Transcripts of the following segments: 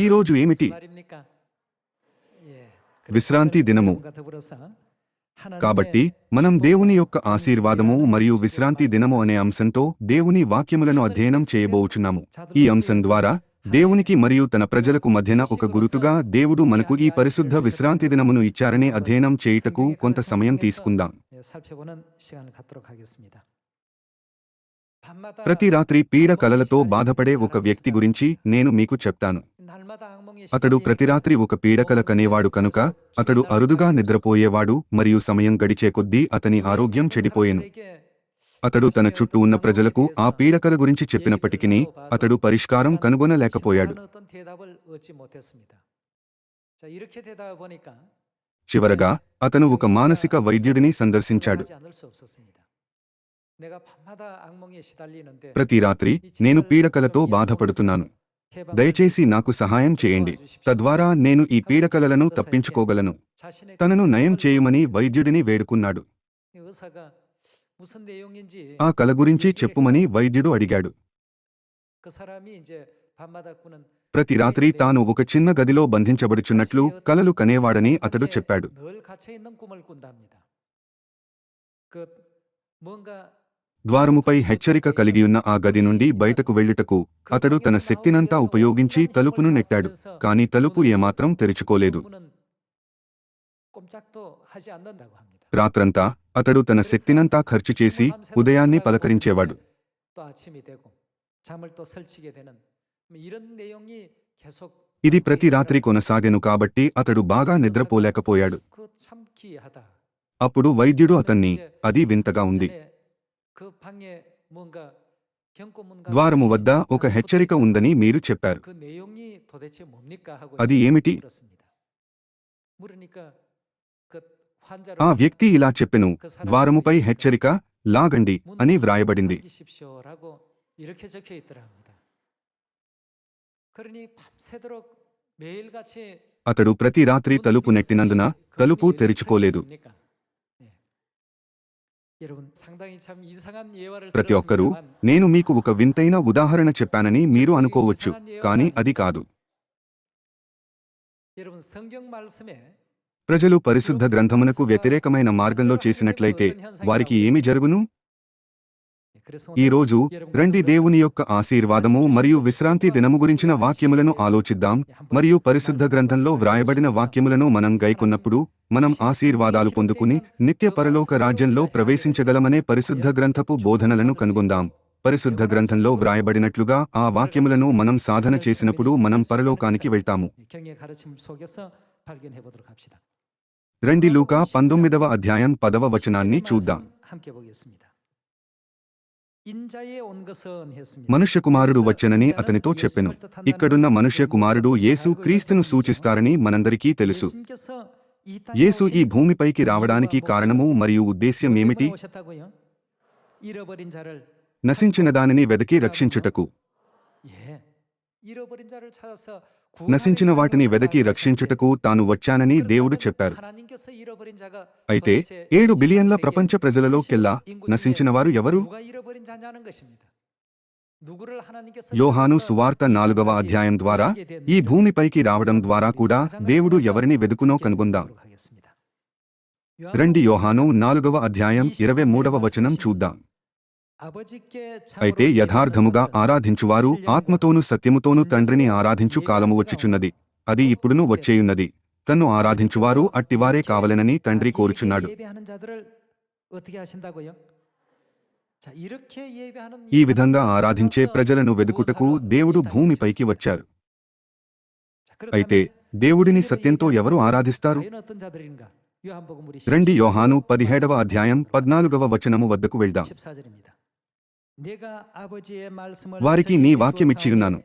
ఈరోజు ఏమిటి? విశ్రాంతి దినము. కాబట్టి మనం దేవుని యొక్క ఆశీర్వాదము మరియు విశ్రాంతి దినము అనే అంశంతో దేవుని వాక్యములను అధ్యయనం చేయబోచున్నాము. ఈ అంశం ద్వారా దేవునికి మరియు తన ప్రజలకు మధ్యన ఒక గురుతుగా దేవుడు మనకు ఈ పరిశుద్ధ విశ్రాంతి దినమును ఇచ్చారని అధ్యయనం చేయుటకు కొంత సమయం తీసుకుందాం. ప్రతి రాత్రి పీడ కలలతో బాధపడే ఒక వ్యక్తి గురించి నేను మీకు చెప్తాను. అతడు ప్రతి రాత్రి ఒక పీడకల కనేవాడు కనుక అతడు అరుదుగా నిద్రపోయేవాడు మరియు సమయం గడిచే కొద్దీ అతని ఆరోగ్యం చెడిపోయెను. అతడు తన చుట్టూ ఉన్న ప్రజలకు ఆ పీడకల గురించి చెప్పినప్పటికీ అతడు పరిష్కారం కనుగొనలేకపోయాడు. చివరగా అతను ఒక మానసిక వైద్యుడిని సందర్శించాడు. ప్రతి రాత్రి నేను పీడకలతో బాధపడుతున్నాను. దయచేసి నాకు సహాయం చేయండి. తద్వారా నేను ఈ పీడకలలను తప్పించుకోగలను. తనను నయం చేయమని వైద్యుడిని వేడుకున్నాడు. ఆ కల గురించి చెప్పుమని వైద్యుడు అడిగాడు. ప్రతి రాత్రి తాను ఒక చిన్న గదిలో బంధించబడుచున్నట్లు కలలు కనేవాడని అతడు చెప్పాడు. ద్వారముపై హెచ్చరిక కలిగియున్న ఆ గది నుండి బయటకు వెళ్ళుటకు అతడు తన శక్తినంతా ఉపయోగించి తలుపును నెట్టాడు కాని తలుపు ఏమాత్రం తెరుచుకోలేదు. రాత్రంతా అతడు తన శక్తినంతా ఖర్చు చేసి ఉదయాన్ని పలకరించేవాడు. ఇది ప్రతి రాత్రి కొనసాగెను కాబట్టి అతడు బాగా నిద్రపోలేకపోయాడు. అప్పుడు వైద్యుడు అతన్ని అది వింతగా ఉంది. ద్వారము వద్ద ఒక హెచ్చరిక ఉందని మీరు చెప్పారు. అది ఏమిటి? ఆ వ్యక్తి ఇలా చెప్పెను ద్వారముపై హెచ్చరిక లాగండి అని వ్రాయబడింది. అతడు ప్రతి రాత్రి తలుపు నెట్టినందున తలుపు తెరుచుకోలేదు. ప్రతి ఒక్కరూ నేను మీకు ఒక వింతైన ఉదాహరణ చెప్పానని మీరు అనుకోవచ్చు కానీ అది కాదు. ప్రజలు పరిశుద్ధ గ్రంథమునకు వ్యతిరేకమైన మార్గంలో చేసినట్లయితే వారికి ఏమి జరుగును? ఈ రోజు రండి దేవుని యొక్క ఆశీర్వాదము మరియు విశ్రాంతి దినము గురించిన వాక్యములను ఆలోచిద్దాం మరియు పరిశుద్ధ గ్రంథంలో వ్రాయబడిన వాక్యములను మనం గైకొన్నప్పుడు మనం ఆశీర్వాదాలు పొందుకుని నిత్య పరలోక రాజ్యంలో ప్రవేశించగలమనే పరిశుద్ధ గ్రంథపు బోధనలను కనుగొందాం పరిశుద్ధ గ్రంథంలో వ్రాయబడినట్లుగా ఆ వాక్యములను మనం సాధన చేసినప్పుడు మనం పరలోకానికి వెళ్తాము రండి లూకా పంతొమ్మిదవ అధ్యాయం పదవ వచనాన్ని చూద్దాం మనుష్య కుమారుడు వచ్చెనని అతనితో చెప్పెను ఇక్కడున్న మనుష్య కుమారుడు యేసు క్రీస్తును సూచిస్తారని మనందరికీ తెలుసు యేసు ఈ భూమిపైకి రావడానికి కారణము మరియు ఉద్దేశ్యం ఏమిటి నశించిన దానిని వెదకి రక్షించుటకు నశించిన వాటిని వెదకి రక్షించుటకు తాను వచ్చానని దేవుడు చెప్పారు. అయితే ఏడు బిలియన్ల ప్రపంచ ప్రజలలోకెల్లా నశించిన వారు ఎవరు? యోహాను సువార్త నాలుగవ అధ్యాయం ద్వారా ఈ భూమిపైకి రావడం ద్వారా కూడా దేవుడు ఎవరిని వెదుకునో కనుగొందాం. రండి యోహాను నాలుగవ అధ్యాయం ఇరవై మూడవ వచనం చూద్దాం. అయితే యథార్థముగా ఆరాధించువారు ఆత్మతోను సత్యముతోను తండ్రిని ఆరాధించు కాలము వచ్చుచున్నది. అది ఇప్పుడును వచ్చేయున్నది. తన్ను ఆరాధించువారు అట్టివారే కావలెనని తండ్రి కోరుచున్నాడు. ఈ విధంగా ఆరాధించే ప్రజలను వెదుకుటకు దేవుడు భూమిపైకి వచ్చారు. అయితే దేవుడిని సత్యంతో ఎవరు ఆరాధిస్తారు? రండి యోహాను పదిహేడవ అధ్యాయం పద్నాలుగవ వచనము వద్దకు వెళ్దాం. వారికి నీ వాక్యమిచ్చియున్నాను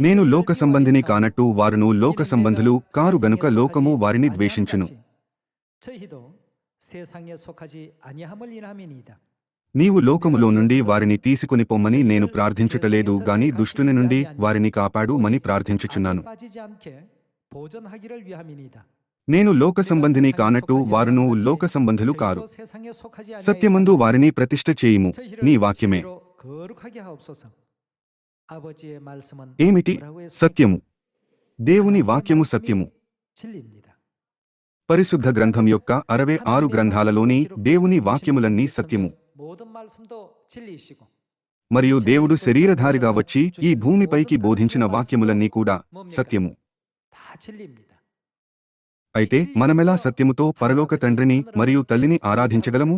నేను లోక సంబంధిని కానట్టు వారును లోక సంబంధులు కారు గనుక లోకము వారిని ద్వేషించును నీవు లోకములో నుండి వారిని తీసుకుని పొమ్మని నేను ప్రార్థించుటలేదు గాని దుష్టుని నుండి వారిని కాపాడు మని ప్రార్థించుచున్నాను నేను లోక సంబంధిని కానట్టు వారును లోక సంబంధులు కారు. సత్యమందు వారిని ప్రతిష్ఠ చేయుము. నీ వాక్యమే. ఏమిటి? సత్యము. దేవుని వాక్యము సత్యము. పరిశుద్ధ గ్రంథం యొక్క అరవై ఆరు గ్రంథాలలోని దేవుని వాక్యములన్నీ సత్యము. మరియు దేవుడు శరీరధారిగా వచ్చి ఈ భూమిపైకి బోధించిన వాక్యములన్నీ కూడా సత్యము. అయితే మనమెలా సత్యముతో పరలోక తండ్రిని మరియు తల్లిని ఆరాధించగలము?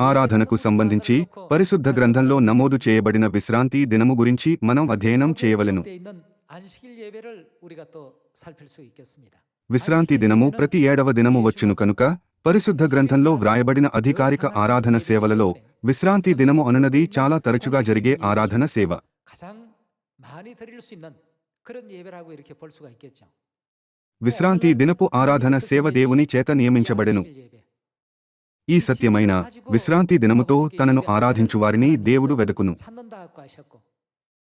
ఆరాధనకు సంబంధించి పరిశుద్ధ గ్రంథంలో నమోదు చేయబడిన విశ్రాంతి దినము గురించి మనం అధ్యయనం చేయవలెను. విశ్రాంతి దినము ప్రతి ఏడవ దినము వచ్చును కనుక పరిశుద్ధ గ్రంథంలో వ్రాయబడిన అధికారిక ఆరాధన సేవలలో విశ్రాంతి దినము అనునది చాలా తరచుగా జరిగే ఆరాధన సేవ. విశ్రాంతి దినపు ఆరాధన సేవ దేవుని చేత నియమించబడెను ఈ సత్యమైన విశ్రాంతి దినముతో తనను ఆరాధించువారిని దేవుడు వెదకును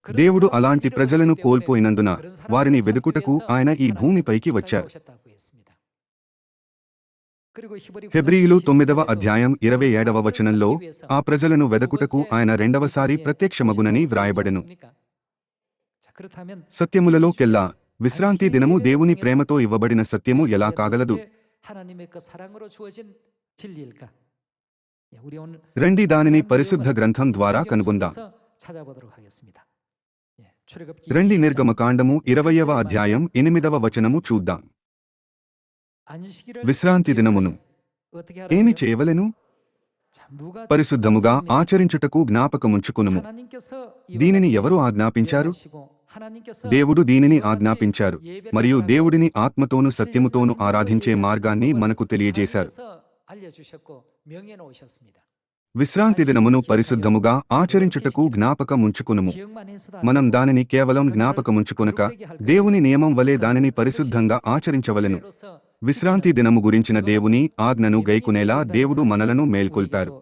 దేవుడు అలాంటి ప్రజలను కోల్పోయినందున వారిని వెదుకుటకు ఆయన ఈ భూమిపైకి వచ్చారు ఫిబ్రియులు తొమ్మిదవ అధ్యాయం ఇరవై ఏడవ వచనంలో ఆ ప్రజలను వెదకుటకు ఆయన రెండవసారి ప్రత్యక్షమగునని వ్రాయబడెను సత్యములలో కెల్లా విశ్రాంతి దినము దేవుని ప్రేమతో ఇవ్వబడిన సత్యము ఎలా కాగలదు రండి దానిని పరిశుద్ధ గ్రంథం ద్వారా కనుగొందాం రండి నిర్గమకాండము ఇరవయవ అధ్యాయం ఎనిమిదవ వచనము చూద్దాం విశ్రాంతి దినమును ఏమి చేయవలెను పరిశుద్ధముగా ఆచరించుటకు జ్ఞాపకముంచుకును దీనిని ఎవరు ఆజ్ఞాపించారు దేవుడు దీనిని ఆజ్ఞాపించారు. మరియు దేవుడిని ఆత్మతోను సత్యముతోను ఆరాధించే మార్గాన్ని మనకు తెలియజేశారు. విశ్రాంతి దినమును పరిశుద్ధముగా ఆచరించుటకు జ్ఞాపకముంచుకునుము. మనం దానిని కేవలం జ్ఞాపకముంచుకునక దేవుని నియమం వలె దానిని పరిశుద్ధంగా ఆచరించవలెను. విశ్రాంతి దినము గురించిన దేవుని ఆజ్ఞను గైకునేలా దేవుడు మనలను మేల్కొల్పారు.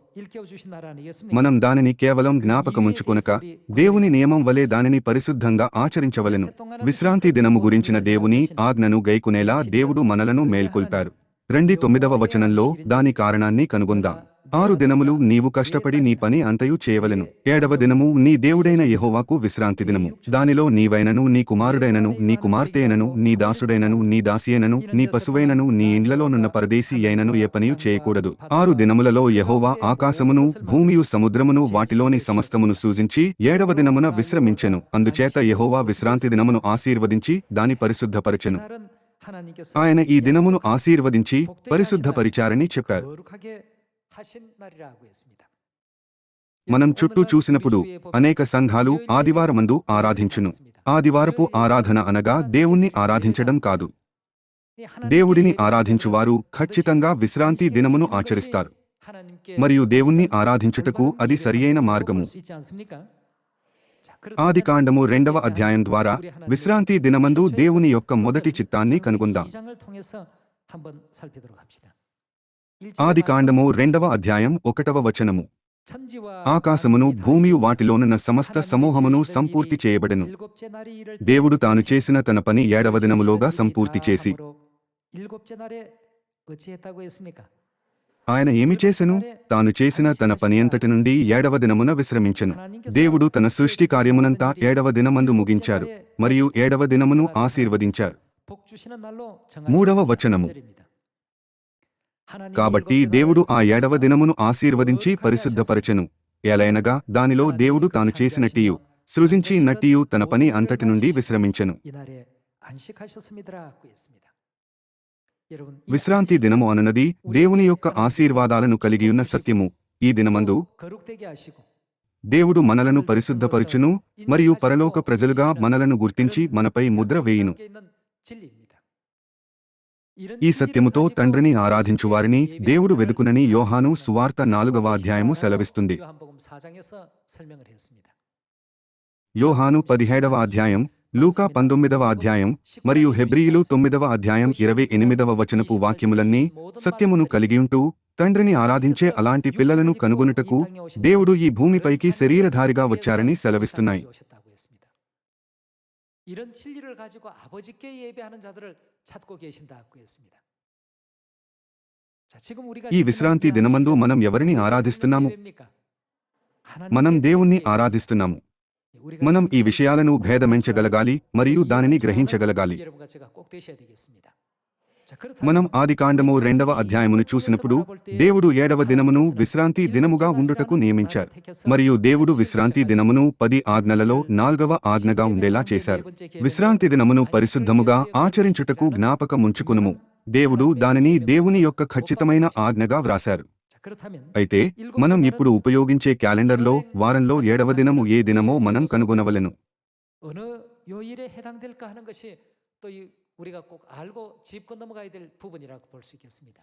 మనం దానిని కేవలం జ్ఞాపకముంచుకునక దేవుని నియమం వలె దానిని పరిశుద్ధంగా ఆచరించవలను. విశ్రాంతి దినము గురించిన దేవుని ఆజ్ఞను గైకునేలా దేవుడు మనలను మేల్కొల్పారు. రెండి తొమ్మిదవ వచనంలో దాని కారణాన్ని కనుగొందాం. ఆరు దినములు నీవు కష్టపడి నీ పని అంతయు చేయవలెను. ఏడవ దినము నీ దేవుడైన యహోవాకు విశ్రాంతి దినము. దానిలో నీవైనను నీ కుమారుడైనను నీ కుమార్తెనను నీ దాసుడైనను నీ దాసియనను నీ పశువైనను నీ ఇండ్లలోనున్న పరదేశీ అయినను ఏ పనియు చేయకూడదు. ఆరు దినములలో యహోవా ఆకాశమును భూమియు సముద్రమును వాటిలోని సమస్తమును సూచించి ఏడవ దినమున విశ్రమించెను. అందుచేత యహోవా విశ్రాంతి దినమును ఆశీర్వదించి దాని పరిశుద్ధపరచెను. ఆయన ఈ దినమును ఆశీర్వదించి పరిశుద్ధపరిచారని చెప్పారు. మనం చుట్టూ చూసినప్పుడు అనేక సంఘాలు ఆదివారమందు ఆరాధించును ఆదివారపు ఆరాధన అనగా దేవుణ్ణి ఆరాధించడం కాదు దేవుడిని ఆరాధించువారు ఖచ్చితంగా విశ్రాంతి దినమును ఆచరిస్తారు మరియు దేవుణ్ణి ఆరాధించుటకు అది సరియైన మార్గము ఆది కాండము రెండవ అధ్యాయం ద్వారా విశ్రాంతి దినమందు దేవుని యొక్క మొదటి చిత్తాన్ని కనుగొందాం ఆది కాండము రెండవ అధ్యాయం ఒకటవ వచనము. ఆకాశమును భూమియు వాటిలోనున్న సమస్త సమూహమును సంపూర్తి చేయబడెను. దేవుడు తాను చేసిన తన పని ఏడవ దినములోగా సంపూర్తి చేసి. ఆయన ఏమి చేసెను? తాను చేసిన తన పని అంతటి నుండి ఏడవ దినమున విశ్రమించెను. దేవుడు తన సృష్టి కార్యమునంతా ఏడవ దినమందు ముగించారు. మరియు ఏడవ దినమును ఆశీర్వదించారు. మూడవ వచనము. కాబట్టి దేవుడు ఆ ఏడవ దినమును ఆశీర్వదించి పరిశుద్ధపరచెను. ఎలైనగా దానిలో దేవుడు తాను చేసినట్టియు సృజించి నట్టియు తన పని అంతటి నుండి విశ్రమించెను. విశ్రాంతి దినము అనునది దేవుని యొక్క ఆశీర్వాదాలను కలిగియున్న సత్యము. ఈ దినమందు దేవుడు మనలను పరిశుద్ధపరచును మరియు పరలోక ప్రజలుగా మనలను గుర్తించి మనపై ముద్ర వేయును. ఈ సత్యముతో తండ్రిని ఆరాధించువారిని దేవుడు వెదుకునని యోహాను సువార్త నాలుగవ అధ్యాయము సెలవిస్తుంది యోహాను పదిహేడవ అధ్యాయం లూకా పంతొమ్మిదవ అధ్యాయం మరియు హెబ్రీయులు తొమ్మిదవ అధ్యాయం ఇరవై ఎనిమిదవ వచనపు వాక్యములన్నీ సత్యమును కలిగియుంటూ తండ్రిని ఆరాధించే అలాంటి పిల్లలను కనుగొనుటకు దేవుడు ఈ భూమిపైకి శరీరధారిగా వచ్చారని సెలవిస్తున్నాయి ఈ విశ్రాంతి దినమందు మనం ఎవరిని ఆరాధిస్తున్నాము మనం దేవుణ్ణి ఆరాధిస్తున్నాము మనం ఈ విషయాలను భేదమించగలగాలి మరియు దానిని గ్రహించగలగాలి మనం ఆదికాండము రెండవ అధ్యాయమును చూసినప్పుడు దేవుడు ఏడవ దినమును విశ్రాంతి దినముగా ఉండుటకు నియమించారు. మరియు దేవుడు విశ్రాంతి దినమును పది ఆజ్ఞలలో నాల్గవ ఆజ్ఞగా ఉండేలా చేశారు. విశ్రాంతి దినమును పరిశుద్ధముగా ఆచరించుటకు జ్ఞాపక ముంచుకునుము దేవుడు దానిని దేవుని యొక్క ఖచ్చితమైన ఆజ్ఞగా వ్రాశారు. అయితే మనం ఇప్పుడు ఉపయోగించే క్యాలెండర్లో వారంలో ఏడవ దినము ఏ దినమో మనం కనుగొనవలను. 어느 요일에 해당될까 하는 것이 또 이, 우리가 꼭 알고 짚고 넘어가야 될 부분이라고 볼 수 있겠습니다.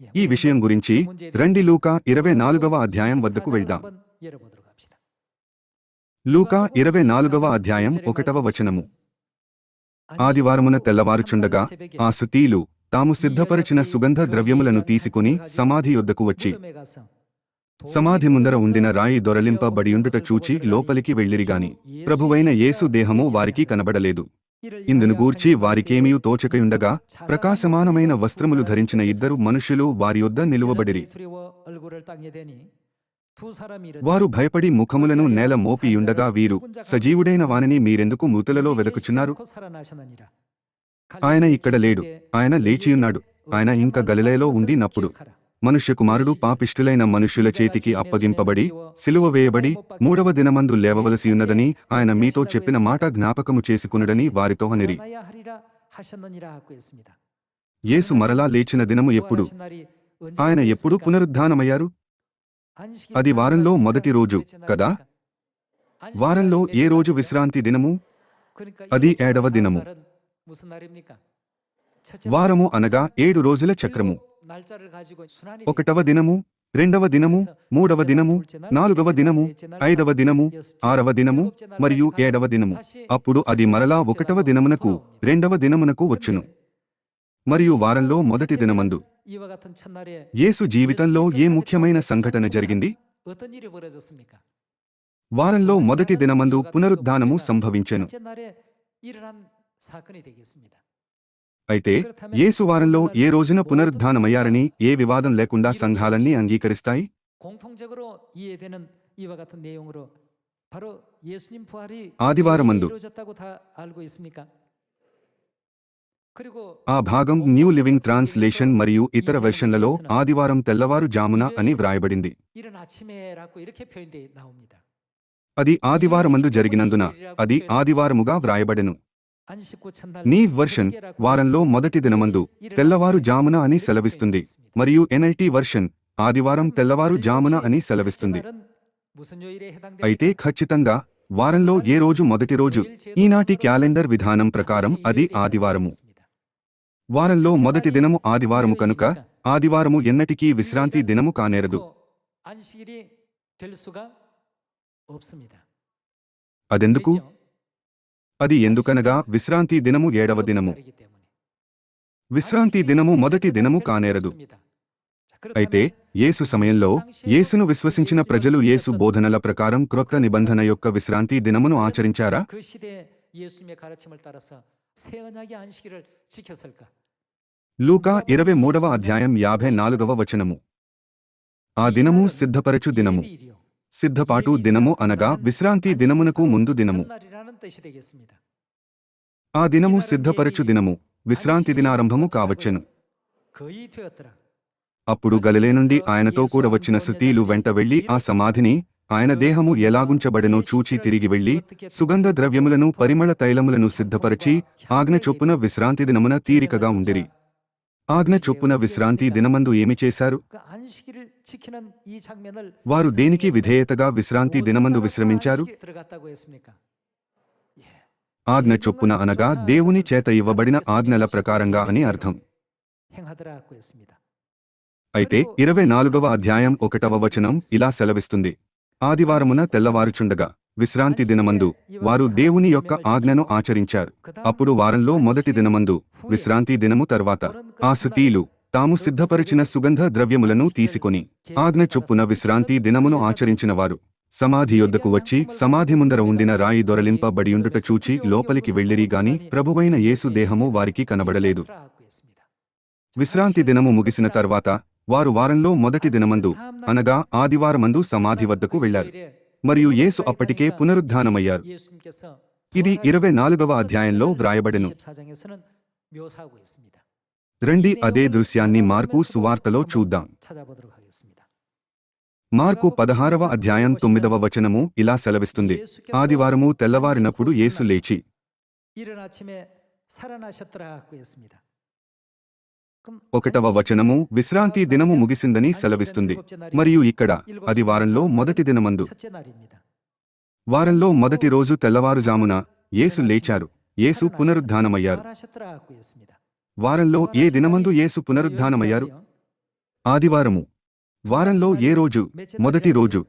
예, ఈ విషయం గురించి రండి లూకా ఇరవై నాలుగవ అధ్యాయం వద్దకు 사장을 వెళ్దాం 한번 열어보도록 합시다. లూకా ఇరవై నాలుగవ అధ్యాయం ఒకటవ వచనము ఆదివారమున తెల్లవారుచుండగా ఆ సుతీలు తాము సిద్ధపరచిన సుగంధ ద్రవ్యములను తీసుకుని సమాధి యొద్దకు వచ్చి 무덤에 가서 సమాధి ముందర ఉండిన రాయి దొరలింపబడియుండుట చూచి లోపలికి వెళ్ళిరిగాని ప్రభువైన యేసు దేహము వారికి కనబడలేదు ఇందును గూర్చి వారికేమీ తోచకయుండగా ప్రకాశమానమైన వస్త్రములు ధరించిన ఇద్దరు మనుషులు వారి యొద్ద నిలువబడిరి. వారు భయపడి ముఖములను నేల మోపియుండగా వీరు సజీవుడైన వానిని మీరెందుకు మృతులలో వెదకుచున్నారు? ఆయన ఇక్కడ లేడు. ఆయన లేచియున్నాడు. ఆయన ఇంకా గలిలయలో ఉంది నప్పుడు మనుష్య కుమారుడు మనుష్యుల చేతికి అప్పగింపబడి సిలువ వేయబడి మూడవ దినమందు లేవవలసి ఉన్నదని ఆయన మీతో చెప్పిన మాట జ్ఞాపకము చేసుకునుడని వారితో అనిరి యేసు మరలా లేచిన దినము ఎప్పుడు? ఆయన ఎప్పుడు పునరుద్ధానమయ్యారు? అది వారంలో మొదటి రోజు కదా? వారంలో ఏ రోజు విశ్రాంతి దినము? అది ఏడవ దినము. వారము అనగా ఏడు రోజుల చక్రము. ఒకటవ దినము రెండవ దినము మూడవ దినము నాలుగవ దినము ఐదవ దినము ఆరవ దినము మరియు ఏడవ దినము. అప్పుడు అది మరలా ఒకటవ దినమునకు రెండవ దినమునకు వచ్చును. మరియు వారంలో మొదటి దినమందు యేసు జీవితంలో ఏ ముఖ్యమైన సంఘటన జరిగింది? వారంలో మొదటి దినమందు పునరుద్ధానము సంభవించెను. అయితే యేసు వారంలో ఏ రోజున పునరుద్ధానమయ్యారని ఏ వివాదం లేకుండా సంఘాలన్నీ అంగీకరిస్తాయి? ఆదివారమందు ఆ భాగం న్యూ లివింగ్ ట్రాన్స్లేషన్ మరియు ఇతర వెర్షన్లలో ఆదివారం తెల్లవారు జామున అని వ్రాయబడింది. అది ఆదివారమందు జరిగినందున అది ఆదివారముగా వ్రాయబడెను. నీ వర్షన్ వారంలో మొదటి దినమందు తెల్లవారు జామున అని సెలవిస్తుంది. మరియు ఎన్ఐటి వర్షన్ ఆదివారం తెల్లవారు జామున అని సెలవిస్తుంది. అయితే ఖచ్చితంగా వారంలో ఏ రోజు మొదటి రోజు? ఈనాటి క్యాలెండర్ విధానం ప్రకారం అది ఆదివారము. వారంలో మొదటి దినము ఆదివారము కనుక ఆదివారము ఎన్నటికీ విశ్రాంతి దినము కానేరదు. అదెందుకు? అది ఎందుకనగా విశ్రాంతి దినము ఏడవ దినము. విశ్రాంతి దినము మొదటి దినము కానేరదు. అయితే యేసు సమయంలో యేసును విశ్వసించిన ప్రజలు యేసు బోధనల ప్రకారం క్రొత్త నిబంధన యొక్క విశ్రాంతి దినమును ఆచరించారా? లూకా ఇరవై మూడవ అధ్యాయం యాభై నాలుగవ వచనము. ఆ దినము సిద్ధపరచు దినము. సిద్ధపాటు దినము అనగా విశ్రాంతి దినమునకు ముందు దినము. ఆ దినము సిద్ధపరచు దినము విశ్రాంతి దినారంభము కావచ్చెను. అప్పుడు గలిలే నుండి ఆయనతో కూడా వచ్చిన సుతీలు వెంట వెళ్ళి ఆ సమాధిని ఆయన దేహము ఎలాగుంచబడనో చూచి తిరిగి వెళ్ళి సుగంధ ద్రవ్యములను పరిమళ తైలములను సిద్ధపరచి ఆజ్ఞ చొప్పున విశ్రాంతి దినమున తీరికగా ఉండిరి. ఆజ్ఞ చొప్పున విశ్రాంతి దినమందు ఏమి చేశారు? వారు దేనికి విధేయతగా విశ్రాంతి దినమందు విశ్రమించారు? ఆజ్ఞ చొప్పున అనగా దేవుని చేత ఇవ్వబడిన ఆజ్ఞల ప్రకారంగా అని అర్థం. అయితే ఇరవై నాలుగవ అధ్యాయం ఒకటవ వచనం ఇలా సెలవిస్తుంది. ఆదివారమున తెల్లవారుచుండగా విశ్రాంతి దినమందు వారు దేవుని యొక్క ఆజ్ఞను ఆచరించారు. అప్పుడు వారంలో మొదటి దినమందు విశ్రాంతి దినము తర్వాత ఆ సుతీలు తాము సిద్ధపరిచిన సుగంధ ద్రవ్యములను తీసుకొని ఆజ్ఞ చొప్పున విశ్రాంతి దినమును ఆచరించినవారు సమాధి యొద్దకు వచ్చి సమాధి ముందర ఉండిన రాయి దొరలింపబడియుండుట చూచి లోపలికి వెళ్ళిరి గాని ప్రభువైన యేసు దేహము వారికి కనబడలేదు. విశ్రాంతి దినము ముగిసిన తర్వాత వారు వారంలో మొదటి దినమందు అనగా ఆదివారమందు సమాధి వద్దకు వెళ్ళారు మరియు యేసు అప్పటికే పునరుద్ధానమయ్యారు. ఇది ఇరవై నాలుగవ అధ్యాయంలో వ్రాయబడెను. రండి అదే దృశ్యాన్ని మార్కు సువార్తలో చూద్దాం. మార్కు పదహారవ అధ్యాయం తొమ్మిదవ వచనము ఇలా సెలవిస్తుంది. ఆదివారము తెల్లవారినప్పుడు యేసు లేచి ఒకటవ వచనము విశ్రాంతి దినము ముగిసిందని సెలవిస్తుంది. మరియు ఇక్కడ అది వారంలో మొదటి దినమందు. వారంలో మొదటి రోజు తెల్లవారుజామున యేసు లేచారు. యేసు పునరుద్ధానమయ్యారు. వారంలో ఏ దినమందు యేసు పునరుద్ధానమయ్యారు? ఆదివారము. వారంలో ఏ రోజు? మొదటి రోజు.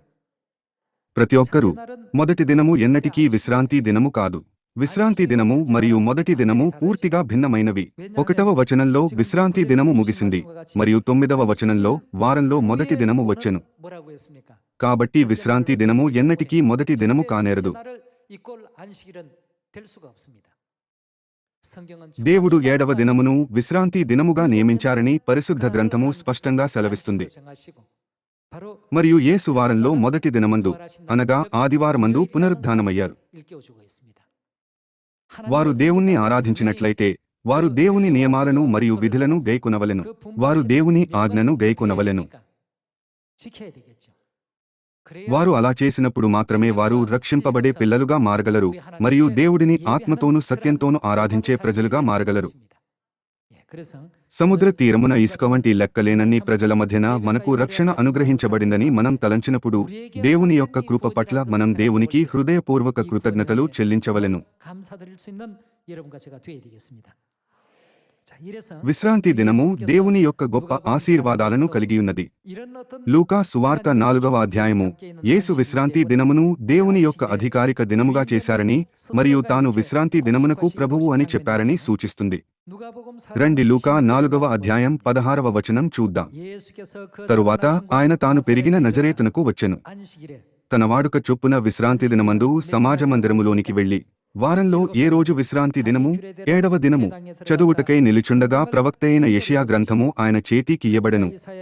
ప్రతి ఒక్కరూ మొదటి దినము ఎన్నటికీ విశ్రాంతి దినము కాదు. విశ్రాంతి దినము మరియు మొదటి దినము పూర్తిగా భిన్నమైనవి. ఒకటవ వచనంలో విశ్రాంతి దినము ముగిసింది మరియు తొమ్మిదవ వచనంలో వారంలో మొదటి దినము వచ్చెను. కాబట్టి విశ్రాంతి దినము ఎన్నటికీ మొదటి దినము కానేరదు. దేవుడు ఏడవ దినమును విశ్రాంతి దినముగా నియమించారని పరిశుద్ధ గ్రంథము స్పష్టంగా సెలవిస్తుంది. మరియు ఏసు వారంలో మొదటి దినమందు అనగా ఆదివారమందు పునరుద్ధానమయ్యారు. వారు దేవుణ్ణి ఆరాధించినట్లయితే వారు దేవుని నియమాలను మరియు విధులను గైకొనవలెను. వారు దేవుని ఆజ్ఞను గైకొనవలెను. వారు అలా చేసినప్పుడు మాత్రమే వారు రక్షింపబడే పిల్లలుగా మారగలరు మరియు దేవుడిని ఆత్మతోనూ సత్యంతోనూ ఆరాధించే ప్రజలుగా మారగలరు. సముద్ర తీరమున ఇసుక వంటి లెక్కలేనన్ని ప్రజల మధ్యన మనకు రక్షణ అనుగ్రహించబడిందని మనం తలంచినప్పుడు దేవుని యొక్క కృప పట్ల మనం దేవునికి హృదయపూర్వక కృతజ్ఞతలు చెల్లించవలను. విశ్రాంతి దినము దేవుని యొక్క గొప్ప ఆశీర్వాదాలను కలిగియున్నది. లూకా సువార్త నాలుగవ అధ్యాయము. యేసు విశ్రాంతి దినమును దేవుని యొక్క అధికారిక దినముగా చేశారని మరియు తాను విశ్రాంతి దినమునకు ప్రభువు అని చెప్పారని సూచిస్తుంది. రండి లూకా నాలుగవ అధ్యాయం పదహారవ వచనం చూద్దాం. తరువాత ఆయన తాను పెరిగిన నజరేతునకు వచ్చెను. తన వాడుక చొప్పున విశ్రాంతి దినమందు సమాజ మందిరములోనికి వెళ్ళి వారంలో ఏ రోజు విశ్రాంతి దినము? ఏడవ దినము చదువుటకై నిలుచుండగా ప్రవక్త అయిన యషియా గ్రంథము ఆయన చేతికి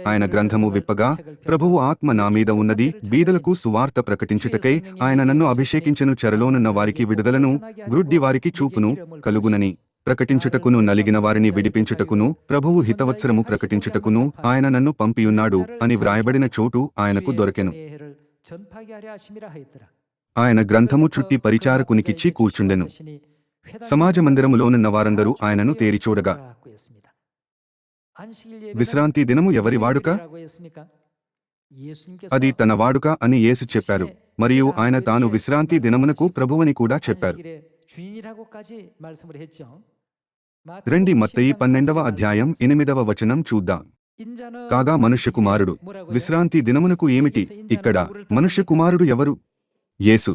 ఆయన గ్రంథము విప్పగా ప్రభువు ఆత్మ నా మీద ఉన్నది. బీదలకు సువార్త ప్రకటించుటకై ఆయన నన్ను అభిషేకించను. చెరలోనున్న వారికి విడుదలను. గ్రుడ్డి వారికి చూపును. కలుగునని. ప్రకటించుటకును నలిగిన వారిని విడిపించుటకును ప్రభువు హితవత్సరము ప్రకటించుటకును ఆయన నన్ను పంపియున్నాడు అని వ్రాయబడిన చోటు ఆయనకు దొరికెను 예해를 전파하게 하려 하심이라 하였더라. ఆయన గ్రంథము చుట్టి పరిచారకునికిచ్చి కూర్చుండెను సమాజ మందిరములోనున్న వారందరూ ఆయనను తేరిచూడగా విశ్రాంతి దినము ఎవరి వాడుక అది తన వాడుక అని యేసు చెప్పారు మరియు ఆయన తాను విశ్రాంతి దినమునకు ప్రభువని కూడా చెప్పారు రండి మత్తయి పన్నెండవ అధ్యాయం ఎనిమిదవ వచనం చూద్దాం. కాగా మనుష్య కుమారుడు విశ్రాంతి దినమునకు ఏమిటి? ఇక్కడ మనుష్య కుమారుడు ఎవరు? యేసు.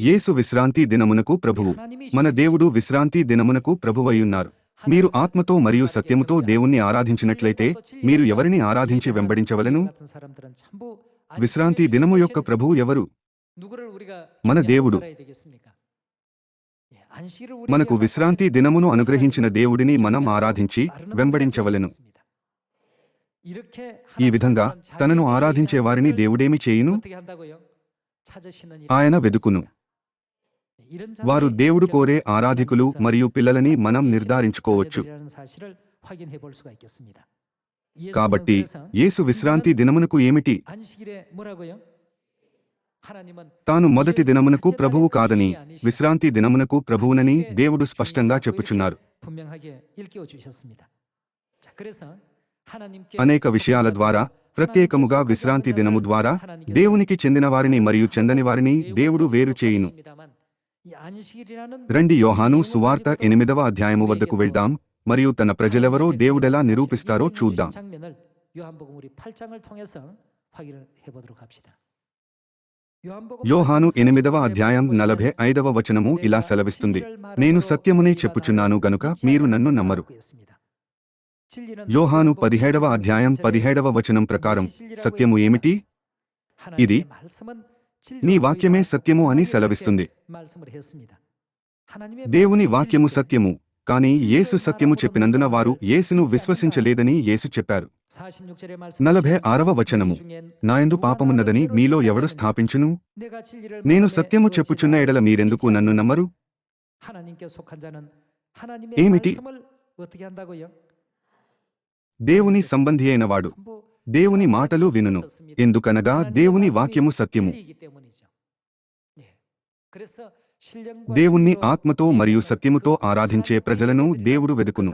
యేసు విశ్రాంతి దినమునకు ప్రభువు. మన దేవుడు విశ్రాంతి దినమునకు ప్రభువయ్యున్నారు మీరు ఆత్మతో మరియు సత్యముతో దేవుణ్ణి ఆరాధించినట్లయితే మీరు ఎవరిని ఆరాధించి వెంబడించవలను? విశ్రాంతి దినము యొక్క ప్రభువు ఎవరు? మన దేవుడు. మనకు విశ్రాంతి దినమును అనుగ్రహించిన దేవుడిని మనం ఆరాధించి వెంబడించవలెను. ఈ విధంగా తనను ఆరాధించే వారిని దేవుడేమి చేయును? ఆయన వెదుకును. వారు దేవుడు కోరే ఆరాధికులు మరియు పిల్లలని మనం నిర్ధారించుకోవచ్చు. కాబట్టి యేసు విశ్రాంతి దినమునకు ఏమిటి? తాను మొదటి దినమునకు ప్రభువు కాదని విశ్రాంతి దినమునకు ప్రభువునని దేవుడు స్పష్టంగా చెప్పుచున్నారు అనేక విషయాల ద్వారా ప్రత్యేకముగా విశ్రాంతి దినము ద్వారా దేవునికి చెందిన వారిని మరియు చెందని వారిని దేవుడు వేరు చేయును రండి యోహాను సువార్త ఎనిమిదవ అధ్యాయము వద్దకు వెళ్దాం మరియు తన ప్రజలెవరో దేవుడెలా నిరూపిస్తారో చూద్దాం యోహాను ఎనిమిదవ అధ్యాయం నలభై ఐదవ వచనము ఇలా సెలవిస్తుంది. నేను సత్యమునే చెప్పుచున్నాను గనుక మీరు నన్ను నమ్మరు. యోహాను పదిహేడవ అధ్యాయం పదిహేడవ వచనం ప్రకారం సత్యము ఏమిటి? ఇది నీ వాక్యమే సత్యము అని సెలవిస్తుంది. దేవుని వాక్యము సత్యము కానీ యేసు సత్యము చెప్పినందున వారు యేసును విశ్వసించలేదని యేసు చెప్పారు. నలభై ఆరవ వచనము. నాయందు పాపమున్నదని మీలో ఎవడు స్థాపించును? నేను సత్యము చెప్పుచున్న ఎడల మీరెందుకు నన్ను నమ్మరు? ఏమిటి? దేవుని సంబంధి అయినవాడు దేవుని మాటలు వినును. ఎందుకనగా దేవుని వాక్యము సత్యము. దేవుణ్ణి ఆత్మతో మరియు సత్యముతో ఆరాధించే ప్రజలను దేవుడు వెదుకును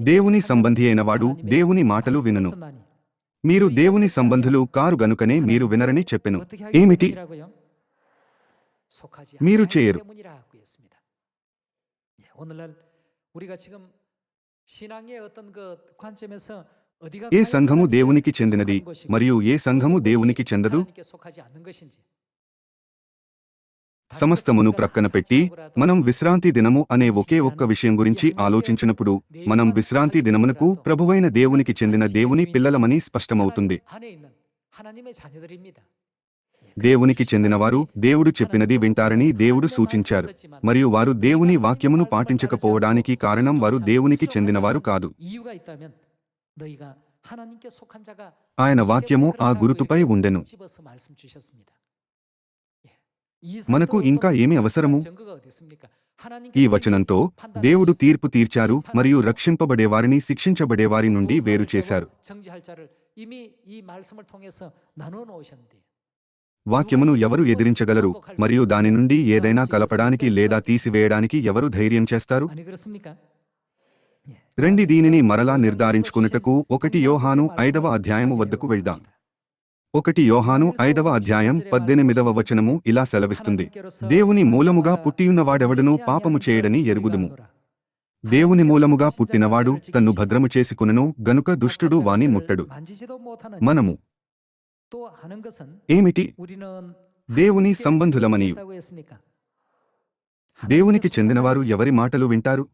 దేవుని సంబంధి అయినవాడు దేవుని మాటలు వినను. మీరు దేవుని సంబంధులు కారు గనుకనే మీరు వినరని చెప్పెను. ఏమిటి? మీరు చేయరు. ఏ సంఘము దేవునికి చెందినది మరియు ఏ సంఘము దేవునికి చెందదు సమస్తమును ప్రక్కన పెట్టి మనం విశ్రాంతి దినము అనే ఒకే ఒక్క విషయం గురించి ఆలోచించినప్పుడు మనం విశ్రాంతి దినమునకు ప్రభువైన దేవునికి చెందిన దేవుని పిల్లలమని స్పష్టమవుతుంది. దేవునికి చెందినవారు దేవుడు చెప్పినది వింటారని దేవుడు సూచించారు. మరియు వారు దేవుని వాక్యమును పాటించకపోవడానికి కారణం వారు దేవునికి చెందినవారు కాదు. ఆయన వాక్యము ఆ గురుతుపై ఉండెను. మనకు ఇంకా ఏమి అవసరము? ఈ వచనంతో దేవుడు తీర్పు తీర్చారు మరియు రక్షింపబడేవారిని శిక్షించబడేవారి నుండి వేరు చేశారు. వాక్యమును ఎవరు ఎదిరించగలరు? మరియు దాని నుండి ఏదైనా కలపడానికి లేదా తీసివేయడానికి ఎవరు ధైర్యం చేస్తారు? రండి దీనిని మరలా నిర్ధారించుకున్నటకు ఒకటి యోహాను ఐదవ అధ్యాయము వద్దకు వెళ్దాం. ఒకటి యోహాను ఐదవ అధ్యాయం పద్దెనిమిదవ వచనము ఇలా సెలవిస్తుంది. దేవుని మూలముగా పుట్టియున్నవాడెవడను పాపము చేయడని ఎరుగుదుము. దేవుని మూలముగా పుట్టినవాడు తన్ను భద్రము చేసుకునను గనుక దుష్టుడు వాని ముట్టడు. మనము ఏమిటి? దేవుని సంబంధులమనియు. దేవునికి చెందినవారు ఎవరి మాటలు వింటారు?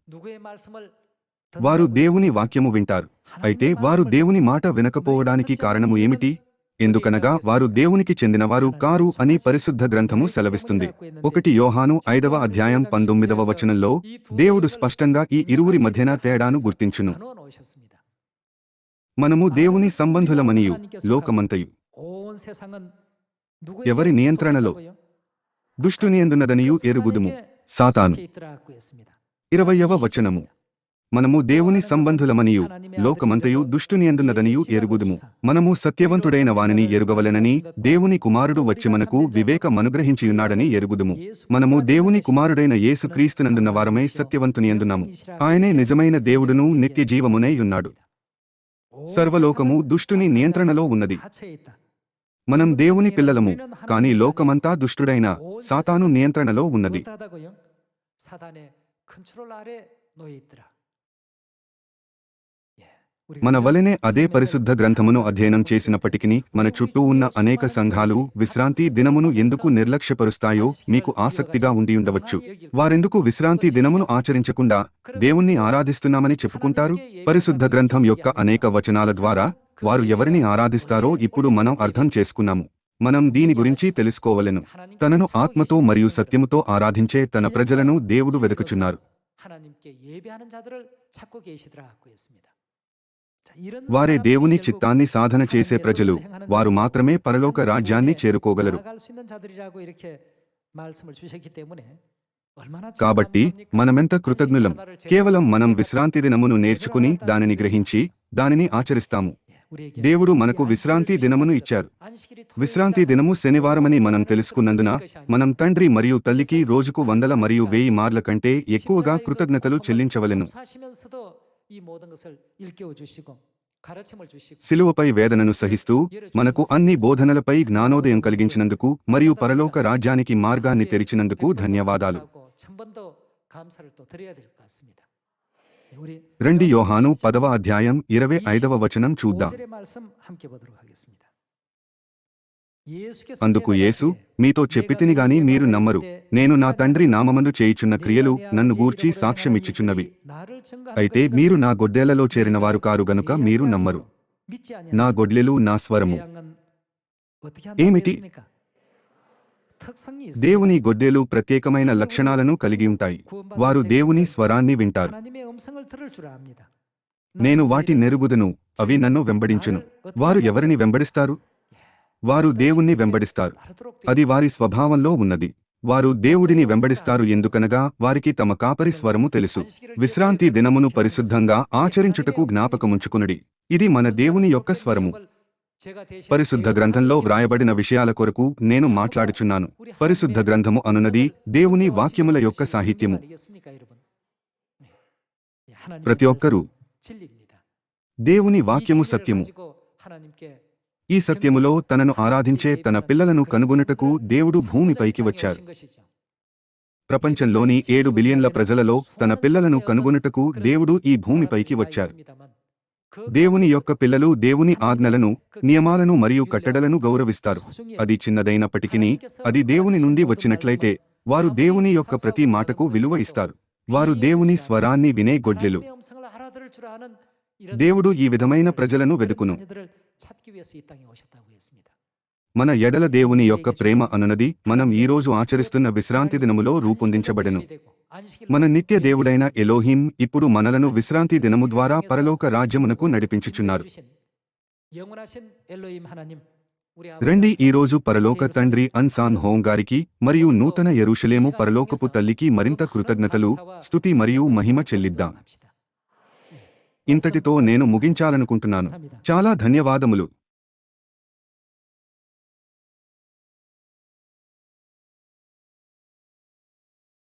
వారు దేవుని వాక్యము వింటారు. అయితే వారు దేవుని మాట వినకపోవడానికి కారణము ఏమిటి? ఎందుకనగా వారు దేవునికి చెందినవారు కారు అని పరిశుద్ధ గ్రంథము సెలవిస్తుంది. ఒకటి యోహాను ఐదవ అధ్యాయం పంతొమ్మిదవ వచనంలో దేవుడు స్పష్టంగా ఈ ఇరువురి మధ్యన తేడాను గుర్తించును. మనము దేవుని సంబంధులమనియు లోకమంతయు. ఎవరి నియంత్రణలో? దుష్టునియందునదనియు ఎరుగుదుము సాతాను. ఇరవయవ వచనము. మనము దేవుని సంబంధులమనియు. లోకమంతయు దుష్టుని అందునదనియు ఎరుగుదుము. మనము సత్యవంతుడైన వానిని ఎరుగవలెనని దేవుని కుమారుడు వచ్చి మనకు వివేకమనుగ్రహించియున్నాడని ఎరుగుదుము. మనము దేవుని కుమారుడైన యేసుక్రీస్తునందున్న సత్యవంతుని సత్యవంతునియందున్నాము ఆయనే నిజమైన దేవుడును నిత్య జీవమునే ఉన్నాడు. సర్వలోకము దుష్టుని నియంత్రణలో ఉన్నది. మనం దేవుని పిల్లలము కానీ లోకమంతా దుష్టుడైన సాతాను నియంత్రణలో ఉన్నది. మన వలనే అదే పరిశుద్ధ గ్రంథమును అధ్యయనం చేసినప్పటికీ మన చుట్టూ ఉన్న అనేక సంఘాలు విశ్రాంతి దినమును ఎందుకు నిర్లక్ష్యపరుస్తాయో మీకు ఆసక్తిగా ఉండి ఉండవచ్చు వారెందుకు విశ్రాంతి దినమును ఆచరించకుండా దేవుణ్ణి ఆరాధిస్తున్నామని చెప్పుకుంటారు? పరిశుద్ధ గ్రంథం యొక్క అనేక వచనాల ద్వారా వారు ఎవరిని ఆరాధిస్తారో ఇప్పుడు మనం అర్థం చేసుకున్నాము. మనం దీని గురించి తెలుసుకోవలెను. తనను ఆత్మతో మరియు సత్యముతో ఆరాధించే తన ప్రజలను దేవుడు వెదకుచున్నారు. వారే దేవుని చిత్తాన్ని సాధన చేసే ప్రజలు. వారు మాత్రమే పరలోక రాజ్యాన్ని చేరుకోగలరు. కాబట్టి మనమెంత కృతజ్ఞులం. కేవలం మనం విశ్రాంతి దినమును నేర్చుకుని దానిని గ్రహించి దానిని ఆచరిస్తాము. దేవుడు మనకు విశ్రాంతి దినమును ఇచ్చారు. విశ్రాంతి దినము శనివారమని మనం తెలుసుకున్నందున మనం తండ్రి మరియు తల్లికి రోజుకు వందల మరియు వెయ్యి మార్ల కంటే ఎక్కువగా కృతజ్ఞతలు చెల్లించవలెను. సిలువపై వేదనను సహిస్తూ మనకు అన్ని బోధనలపై జ్ఞానోదయం కలిగించినందుకు మరియు పరలోక రాజ్యానికి మార్గాన్ని తెరిచినందుకు ధన్యవాదాలు రండి యోహాను పదవ అధ్యాయం ఇరవై ఐదవ వచనం చూద్దాం అందుకు యేసు మీతో చెప్పితిని గాని మీరు నమ్మరు. నేను నా తండ్రి నామమందు చేయిచున్న క్రియలు నన్ను గూర్చి సాక్ష్యమిచ్చుచున్నవి అయితే మీరు నా గొడ్డేలలో చేరినవారు కారు గనుక మీరు నమ్మరు. నా గొడ్లెలు నా స్వరము. ఏమిటి? దేవుని గొడ్డేలు ప్రత్యేకమైన లక్షణాలను కలిగి ఉంటాయి. వారు దేవుని స్వరాన్ని వింటారు. నేను వాటి నెరుగుదను అవి నన్ను వెంబడించును. వారు ఎవరిని వెంబడిస్తారు? వారు దేవుణ్ణి వెంబడిస్తారు. అది వారి స్వభావంలో ఉన్నది. వారు దేవుడిని వెంబడిస్తారు ఎందుకనగా వారికి తమ కాపరి స్వరము తెలుసు. విశ్రాంతి దినమును పరిశుద్ధంగా ఆచరించుటకు జ్ఞాపకముంచుకునుడి. ఇది మన దేవుని యొక్క స్వరము. పరిశుద్ధ గ్రంథంలో వ్రాయబడిన విషయాల కొరకు నేను మాట్లాడుచున్నాను. పరిశుద్ధ గ్రంథము అనునది దేవుని వాక్యముల యొక్క సాహిత్యము. ప్రతి ఒక్కరూ దేవుని వాక్యము సత్యము. ఈ సత్యములో తనను ఆరాధించే తన పిల్లలను కనుగొనుటకు దేవుడు భూమిపైకి వచ్చారు. ప్రపంచంలోని ఏడు బిలియన్ల ప్రజలలో తన పిల్లలను కనుగొనుటకు దేవుడు ఈ భూమిపైకి వచ్చారు. దేవుని యొక్క పిల్లలు దేవుని ఆజ్ఞలను నియమాలను మరియు కట్టడలను గౌరవిస్తారు. అది చిన్నదైనప్పటికీ అది దేవుని నుండి వచ్చినట్లయితే వారు దేవుని యొక్క ప్రతి మాటకు విలువ ఇస్తారు. వారు దేవుని స్వరాన్ని వినే గొడ్లెలు దేవుడు ఈ విధమైన ప్రజలను వెదుకును. మన ఎడల దేవుని యొక్క ప్రేమ అనునది మనం ఈ రోజు ఆచరిస్తున్న విశ్రాంతి దినములో రూపొందించబడెను మన నిత్య దేవుడైన ఎలోహిం ఇప్పుడు మనలను విశ్రాంతి దినము ద్వారా పరలోక రాజ్యమునకు నడిపించుచున్నారు రండి ఈ రోజు పరలోక తండ్రి అన్సాన్ హోం గారికి మరియు నూతన యెరూషలేము పరలోకపు తల్లికి మరింత కృతజ్ఞతలు స్తుతి మరియు మహిమ చెల్లిద్దాం ఇంతటితో నేను ముగించాలనుకుంటున్నాను. చాలా ధన్యవాదములు.